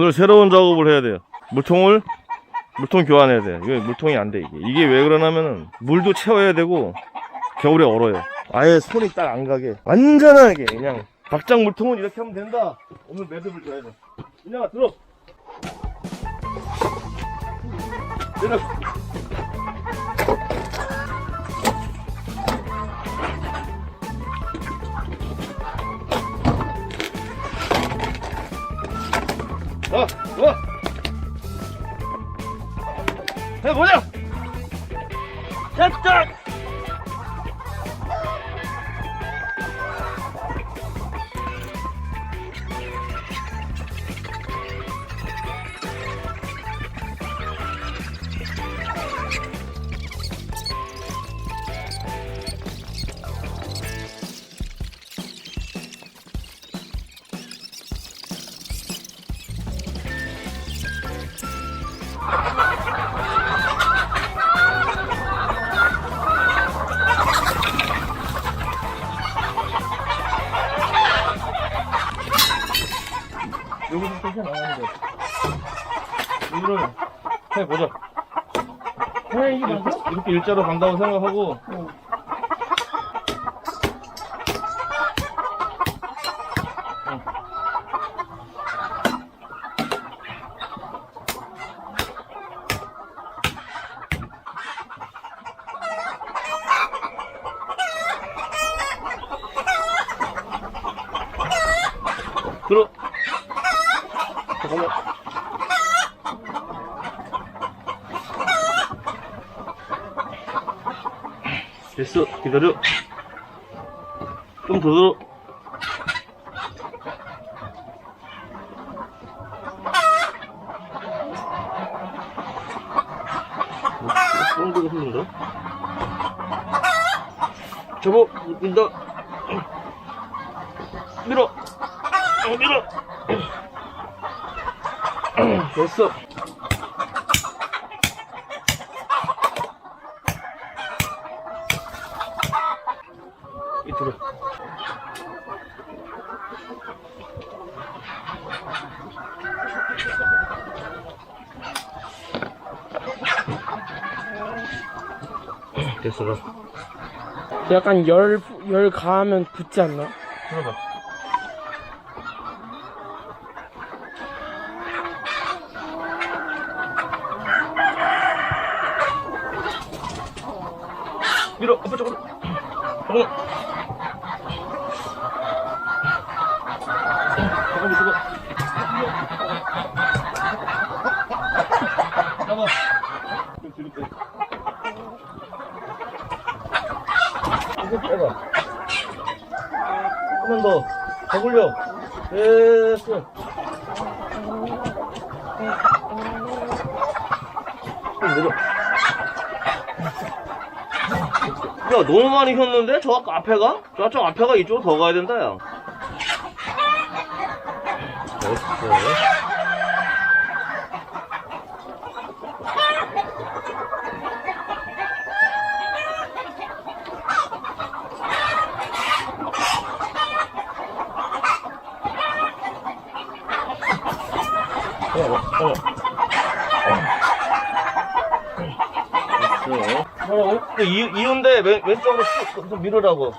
오늘 새로운 작업을 해야 돼요. 물통을 물통 교환해야 돼. 이거 물통이 안 돼 이게. 이게 왜 그러냐면은 물도 채워야 되고 겨울에 얼어요. 아예 손이 딱 안 가게 완전하게 그냥 박장 물통은 이렇게 하면 된다. 오늘 매듭을 줘야 돼. 민영아 들어. 내려. 나가는데. 이거를 해보자. 왜 이게 맞아? 이렇게, 이렇게 일자로 간다고 생각하고. 들어. 됐어. 기다려. 좀 더 들어. 똥들이 흘린다. 접어. 민다. 밀어. 어, 밀어. 됐어. 됐어, 나. 약간 열, 열 가하면 붙지 않나? 들어봐. 밀어, 아빠 쪽으로. 잠깐만. 잠깐만, 저거. 잡아. 좀 뒤로 빼. 이거 빼봐. 조금만 더. 더 굴려. 됐어. 좀 내려. 야, 너무 많이 혔는데? 저 앞에가? 저쪽 앞에가 이쪽으로 더 가야 된다, 야. 됐어. 어, 어. 됐어. 뭐라고? 그 이, 이은데 왼, 왼쪽으로 쭉, 좀 밀으라고.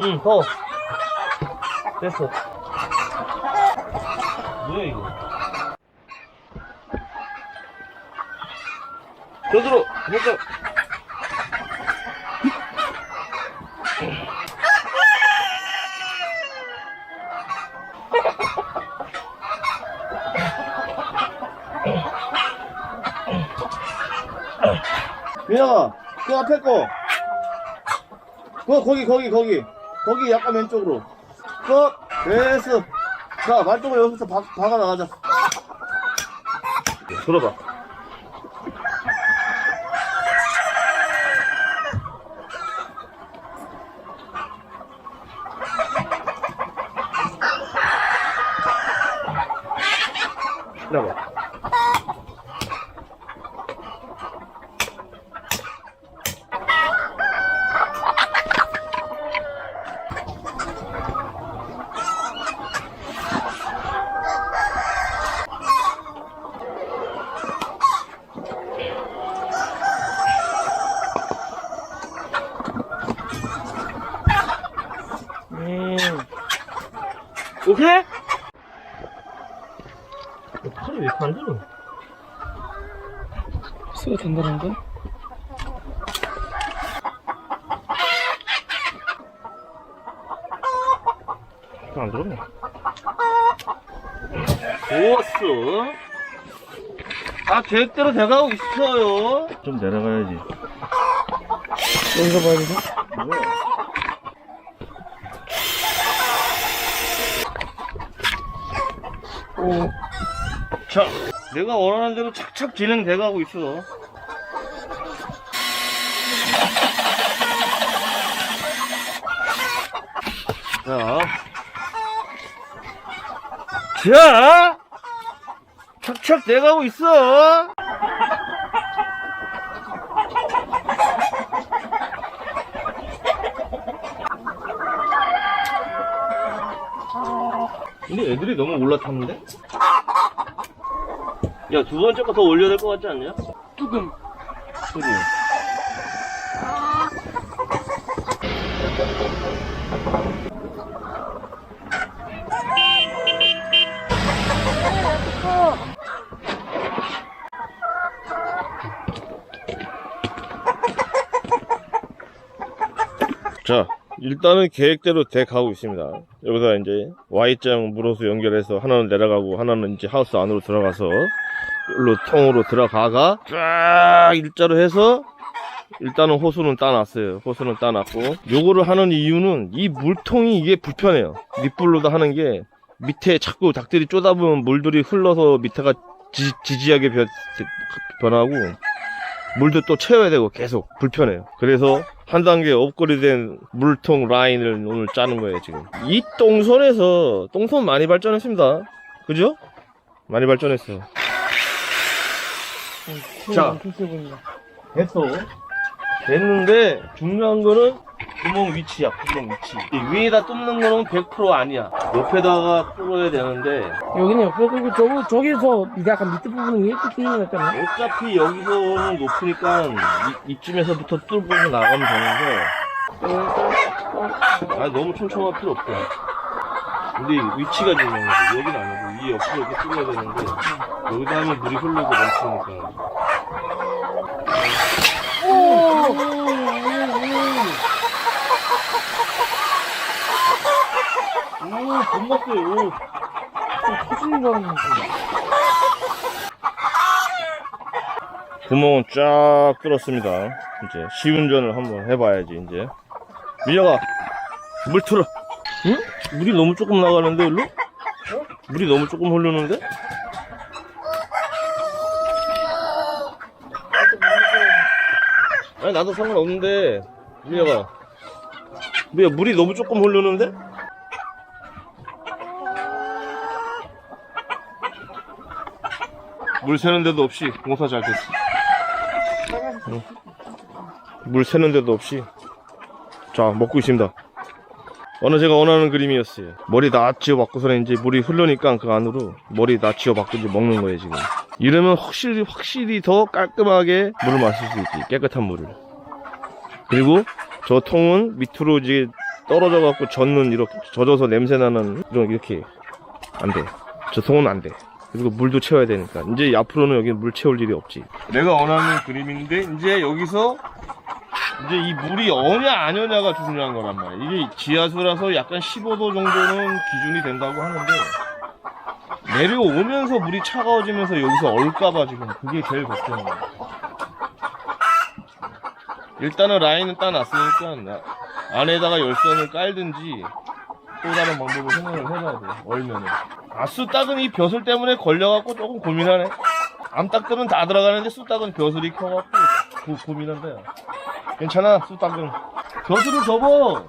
응, 더. 됐어. 뭐야, 이거? 저들어, 살짝. 민영아, 그 앞에 거. 그, 거기, 거기, 거기. 거기 약간 왼쪽으로. 그, 됐어. 자, 말뚝을 여기서 박, 박아 나가자. 들어봐. 들어봐. 오케이? 팔이 왜 이렇게 안 들어? 된다는 거? 안 들어네. 좋았어. 아, 계획대로 돼가고 있어요. 좀 내려가야지. 여기서 봐야 되나? 뭐야? 오. 자, 내가 원하는 대로 착착 진행돼가고 있어. 자. 자! 착착 돼가고 있어! 근데 애들이 너무 올라탔는데? 야, 두 번째 거 더 올려야 될 것 같지 않냐? 조금. 소리. 자, 일단은 계획대로 돼 가고 있습니다. 여기서 이제 Y자 물호수 연결해서 하나는 내려가고 하나는 이제 하우스 안으로 들어가서 일로 통으로 들어가가 쫙 일자로 해서 일단은 호수는 따놨어요. 호수는 따놨고 요거를 하는 이유는 이 물통이 이게 불편해요. 밑불로도 하는 게 밑에 자꾸 닭들이 쪼다보면 물들이 흘러서 밑에가 지, 지지하게 변, 변하고 물도 또 채워야 되고 계속 불편해요. 그래서 한 단계 업그레이드된 물통 라인을 오늘 짜는 거예요 지금. 이 똥손에서 똥손 많이 발전했습니다. 그죠? 많이 발전했어. 자. 글쎄 보인다. 됐어. 됐는데 중요한 거는 구멍 위치야. 구멍 위치. 이 위에다 뚫는 거는 100% 아니야. 옆에다가 뚫어야 되는데 여기는 옆에 그리고 저, 저기서 약간 밑에 부분이 이렇게 뚫는 거 있잖아. 어차피 여기서는 높으니까 이, 이쯤에서부터 뚫고 나가면 되는데 아 너무 촘촘할 필요 없다. 근데 위치가 중요한 거지. 여긴 아니고 이 옆으로 이렇게 뚫어야 되는데 여기다 하면 물이 흐르고 멈추니까. 오, 겁났어요. 오. 터지는 줄 알았는데. 구멍은 쫙 뚫었습니다. 이제 시운전을 한번 해봐야지 이제. 밀려가. 물 틀어. 응? 물이 너무 조금 나가는데 일로? 물이 너무 조금 흐르는데? 아니 나도 상관없는데 밀려가. 뭐야 물이 너무 조금 흐르는데? 물 새는 데도 없이 공사 잘 됐어. 응. 물 새는 데도 없이. 자, 먹고 있습니다. 어느 제가 원하는 그림이었어요. 머리 다 지어 받고서는 이제 물이 흐르니까 그 안으로 머리 다 지어 받고 이제 먹는 거예요, 지금. 이러면 확실히, 확실히 더 깔끔하게 물을 마실 수 있지. 깨끗한 물을. 그리고 저 통은 밑으로 이제 떨어져 갖고 젖는 이렇게 젖어서 냄새 나는 이런 이렇게 안 돼. 저 통은 안 돼. 그리고 물도 채워야 되니까 이제 앞으로는 여기 물 채울 일이 없지. 내가 원하는 그림인데 이제 여기서 이제 이 물이 어냐 안 오냐가 중요한 거란 말이야. 이게 지하수라서 약간 15도 정도는 기준이 된다고 하는데 내려오면서 물이 차가워지면서 여기서 얼까봐 지금 그게 제일 걱정이야. 일단은 라인은 따놨으니까 안에다가 열선을 깔든지 또 다른 방법을 생각을 해봐야 돼. 얼면은. 아수 닦은 이 벼슬 때문에 걸려갖고 조금 고민하네. 암탉들은 다 들어가는데 쑥닭은 벼슬이 커갖고 고, 고민한다. 괜찮아, 쑥닭은. 벼슬을 접어!